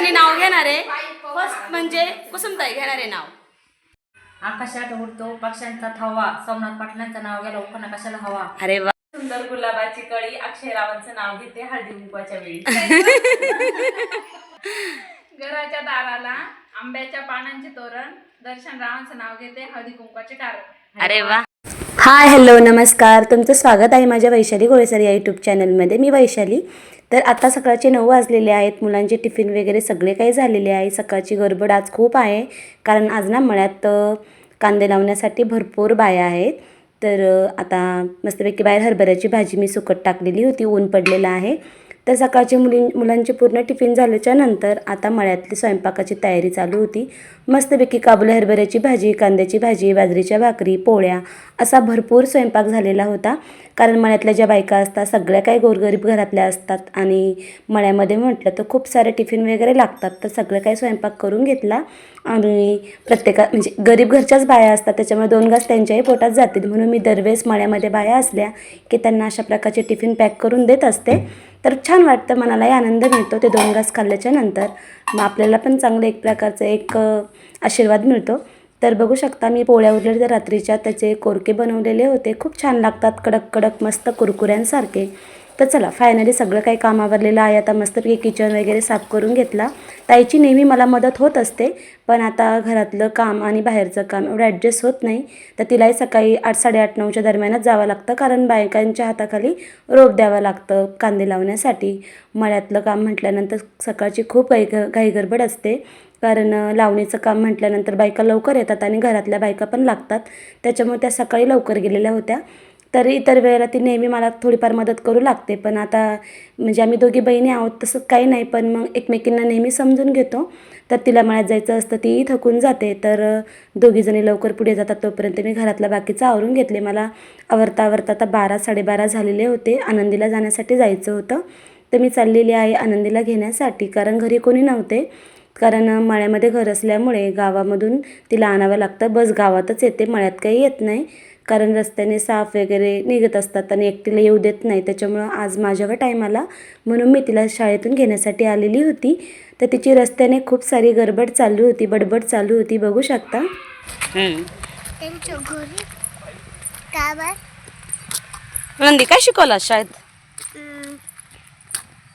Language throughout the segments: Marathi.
जणी नाव घेणार आहे. फर्स्ट म्हणजे कुसुमताई घेणार आहे नाव. आकाशात उडतो पक्ष्यांचा थवा. सोमनाथ पाटलांचं नाव गेलं उखाणा कशाला हवा. अरे वा. सुंदर गुलाबाची कळी अक्षय रावांचं नाव घेते हळदी कुंकवाच्या वेळी. घराच्या दाराला आंब्याच्या पानांचे तोरण दर्शन रावांचं नाव घेते हळदी कुंकवाचे कारण. अरे वा. हाय हॅलो नमस्कार. तुमचं स्वागत आहे माझ्या वैशाली गोळेसर या यूट्यूब चॅनलमध्ये मी वैशाली. तर आता सकाळचे नऊ वाजलेले आहेत. मुलांचे टिफिन वगैरे सगळे काही झालेले आहे. सकाळची गडबड आज खूप आहे. कारण आज ना मळ्यात कांदे लावण्यासाठी भरपूर बाया आहेत. तर आता मस्तपैकी बाहेर हरभऱ्याची भाजी मी सुकट टाकलेली होती. ऊन पडलेलं आहे. तर सकाळचे मुली मुलांचे पूर्ण टिफिन झाल्याच्यानंतर आता मळ्यातली स्वयंपाकाची तयारी चालू होती. मस्तपैकी काबुली हरभऱ्याची भाजी कांद्याची भाजी बाजरीच्या भाकरी पोळ्या असा भरपूर स्वयंपाक झालेला होता. कारण मळ्यातल्या ज्या बायका असतात सगळ्या काही गोरगरीब घरातल्या असतात आणि मळ्यामध्ये म्हटलं तर खूप सारे टिफिन वगैरे लागतात. तर सगळं काही स्वयंपाक करून घेतला. आणि प्रत्येका म्हणजे गरीब घरच्याच बाया असतात त्याच्यामुळे दोन घास त्यांच्याही पोटात जातील. म्हणून मी दरवेळेस मळ्यामध्ये बाया असल्या की त्यांना अशा प्रकारचे टिफिन पॅक करून देत असते. तर छान वाटतं मनालाही आनंद मिळतो ते दोन घास खाल्ल्याच्या नंतर. मग आपल्याला पण चांगलं एक प्रकारचं एक आशीर्वाद मिळतो. तर बघू शकता मी पोळ्या उरलेल्या रात्रीच्या त्याचे कोरके बनवलेले होते. खूप छान लागतात कडक कडक मस्त कुरकुऱ्यांसारखे. तर चला फायनली सगळं काही काम आवरलेलं आहे. आता मस्तपैकी किचन वगैरे साफ करून घेतला. ताईची नेहमी मला मदत होत असते पण आता घरातलं काम आणि बाहेरचं काम एवढं ॲडजस्ट होत नाही. तर तिलाही सकाळी आठ साडेआठ नऊच्या दरम्यानच जावं लागतं कारण बायकांच्या हाताखाली रोप द्यावं लागतं कांदे लावण्यासाठी. मळ्यातलं काम म्हटल्यानंतर सकाळची खूप घाई घाईगडबड असते. कारण लावणीचं काम म्हटल्यानंतर बायका लवकर येतात आणि घरातल्या बायका पण लागतात. त्याच्यामुळे त्या सकाळी लवकर गेलेल्या होत्या. तर इतर वेळेला ती नेहमी मला थोडीफार मदत करू लागते. पण आता म्हणजे आम्ही दोघी बहिणी आहोत तसं काही नाही. पण मग एकमेकींना नेहमी समजून घेतो. तर तिला मळ्यात जायचं असतं तीही थकून जाते. तर दोघीजणी लवकर पुढे जातात. तोपर्यंत मी घरातलं बाकीचं आवरून घेतले. मला आवरता आवरता आता बारा साडेबारा झालेले होते. आनंदीला जाण्यासाठी जायचं होतं. तर मी चाललेली आहे आनंदीला घेण्यासाठी. कारण घरी कोणी नव्हते. कारण मळ्यामध्ये घर असल्यामुळे गावामधून तिला आणावं लागतं. बस गावातच येते. मळ्यात काही येत नाही. कारण रस्त्याने साफ वगैरे निघत असतात आणि एकटीला येऊ देत नाही. त्याच्यामुळं आज माझ्यावर टाईम आला. म्हणून मी तिला शाळेतून घेण्यासाठी आलेली होती. तर तिची रस्त्याने खूप सारी गडबड चालू होती बडबड चालू होती. बघू शकता. नंदी काय शिकवला शाळेत?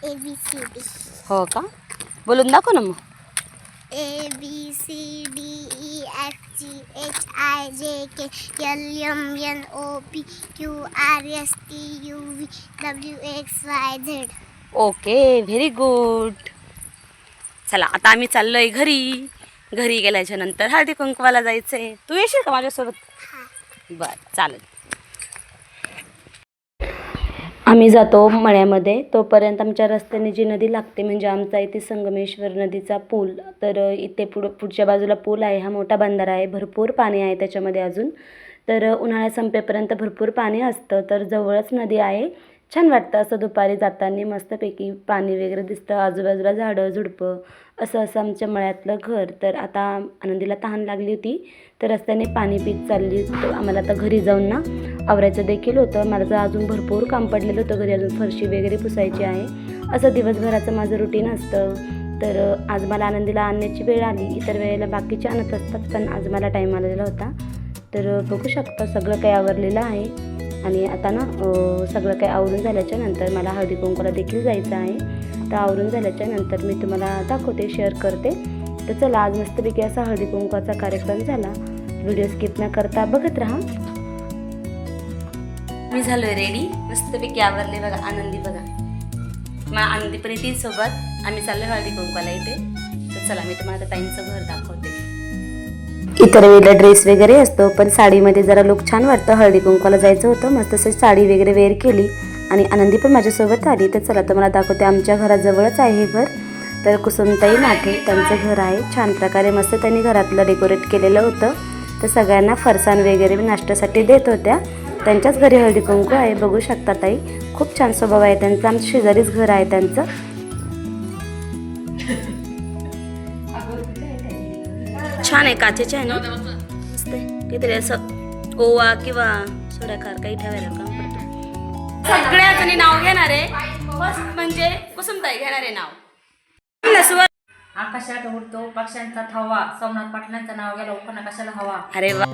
ए बी सी डी हो का? बोलून दाखव ना मग. A B C D E F G H I J K L M N O P Q R S T U V W X Y Z okay very good चला आता आम्ही चाललोय घरी. घरी गेल्याच्यानंतर हळदी कुंकवाला जायचंय. तू येशील का माझ्यासोबत? बर चालेल. आम्ही जातो मळ्यामध्ये. तोपर्यंत आमच्या रस्त्याने जी नदी लागते म्हणजे आमचा इथे संगमेश्वर नदीचा पूल तर इथे पुढं पुढच्या बाजूला पूल आहे. हा मोठा बंधारा आहे. भरपूर पाणी आहे त्याच्यामध्ये अजून. तर उन्हाळा संपेपर्यंत भरपूर पाणी असतं. तर जवळच नदी आहे. छान वाटतं असं दुपारी जाताना. मस्तपैकी पाणी वगैरे दिसतं. आजूबाजूला झाडं झुडपं असं असं आमच्या मळ्यातलं घर. तर आता आनंदीला तहान लागली होती. तर रस्त्याने पाणी पीत चालली. आम्हाला आता घरी जाऊन ना आवरायचं देखील होतं. मला तर अजून भरपूर काम पडलेलं होतं. घरी अजून फरशी वगैरे पुसायची आहे. असं दिवसभराचं माझं रुटीन असतं. तर आज मला आनंदीला आणण्याची वेळ आली. इतर वेळेला बाकीचे आणत असतात पण आज मला टाईम आलेला होता. तर बघू शकता सगळं काही आवरलेलं आहे. आणि आता ना सगळं काही आवरून झाल्याच्यानंतर मला हळदी कुंकूला देखील जायचं आहे. तर आवरून झाल्याच्यानंतर मी तुम्हाला दाखवते शेअर करते. तर चला आज मस्तपैकी असा हळदी कुंकवाचा कार्यक्रम झाला. व्हिडिओ स्किप न करता बघत राहा. मी झालोय रेडी मस्तपैकी आवरले बघा आनंदी बघा. मग आनंदी पण येते सोबत. आम्ही चाललोय हळदी कुंकवाला इथे. तर चला मी तुम्हाला आता ताईंचं घर दाखवते. इतर वेळेला ड्रेस वगैरे असतो पण साडीमध्ये जरा लुक छान वाटतं. हळदी कुंकवाला जायचं होतं. मस्त तसं साडी वगैरे वेअर केली. आणि आनंदी पण माझ्यासोबत आली. तर चला तुम्हाला दाखवते. आमच्या घराजवळच आहे हे घर. तर कुसुमताई नाठे त्यांचं घर आहे. छान प्रकारे मस्त त्यांनी घरातलं डेकोरेट केलेलं होतं. तर सगळ्यांना फरसाण वगैरे नाश्त्यासाठी देत होत्या. त्यांच्याच घरी हळदी कुंकू आहे. बघू शकता ताई खूप छान स्वभाव आहे त्यांचा. आमच्या शेजारीच घर आहे त्यांचं. छान आहे काचेचे आहे ना? काहीतरी असं ओवा किंवा सोडाकार काही ठेवायला काम पडतो. सगळ्या जणी नाव घेणार आहे. फर्स्ट म्हणजे कुसुमताई घेणार आहे नाव. आकाशात उडतो? पक्ष्यांचा थवा. सोमनाथ पाटलांचं नाव गेलं उखाणा कशाला हवा. अरे वा.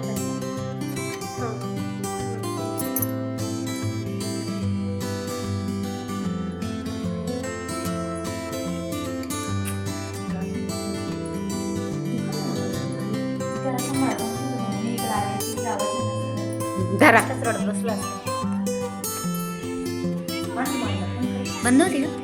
घरा रडत बसला बंद होती का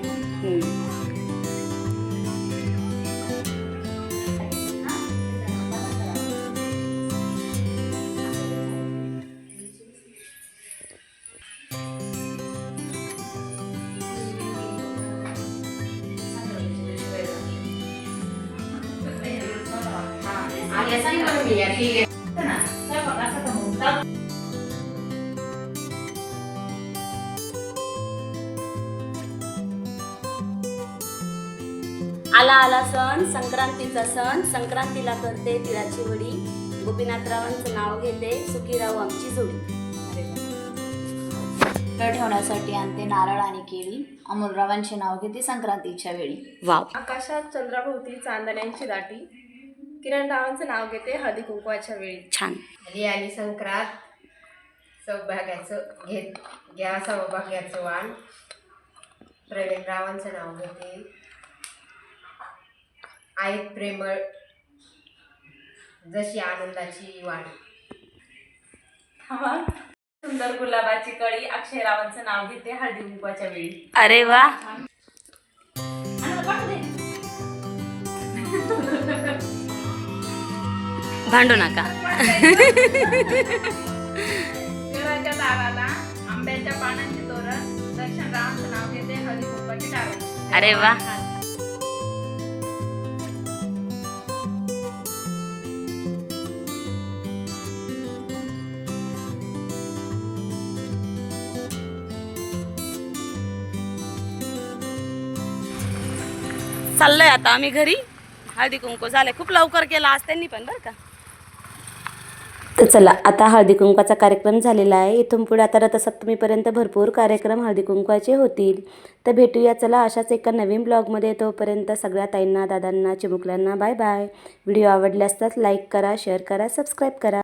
आला आला सण संक्रांतीचा सण. संक्रांतीला करते तिळाची वडी. गोपीनाथरावांचं नाव घेते सुखी राहू आमची जोडी. ठेवण्यासाठी आणते नारळ आणि केळी. अमोलरावांचे नाव घेते संक्रांतीच्या वेळी. वाव. आकाशात चंद्राभोवती चांदण्यांची दाटी. किरण रावांचं नाव घेते हळदी कुंकवाच्या वेळी. छान. आली आली संक्रांत सौभाग्याचं घेत घ्या सौभाग्याचं वाण. प्रवीण रावांचं नाव घेते. आहेत प्रेमळ जशी आनंदाची वाण सुंदर गुलाबाची कळी अक्षय रावांचं नाव घेते हळदी कुंकवाच्या वेळी. अरे वा. भांडू नका. दाराला आंब्याच्या पानांचे तोरण. दर्शन नाव घेते हळदी कुंकवाचे कारण अरे वा. चाललंय आता आम्ही घरी. हळदी कुंकू झालंय. खूप लवकर केला आज त्यांनी पण बरं का. तर चला आता हळदी कुंकवाचा कार्यक्रम झालेला आहे. इथून पुढे आता रथसप्तमीपर्यंत भरपूर कार्यक्रम हळदी कुंकवाचे होतील. तर भेटूया चला अशाच एका नवीन ब्लॉगमध्ये. तोपर्यंत सगळ्या ताईंना दादांना चिमुकल्यांना बाय बाय. व्हिडिओ आवडल्यास तर लाईक करा शेअर करा सबस्क्राईब करा.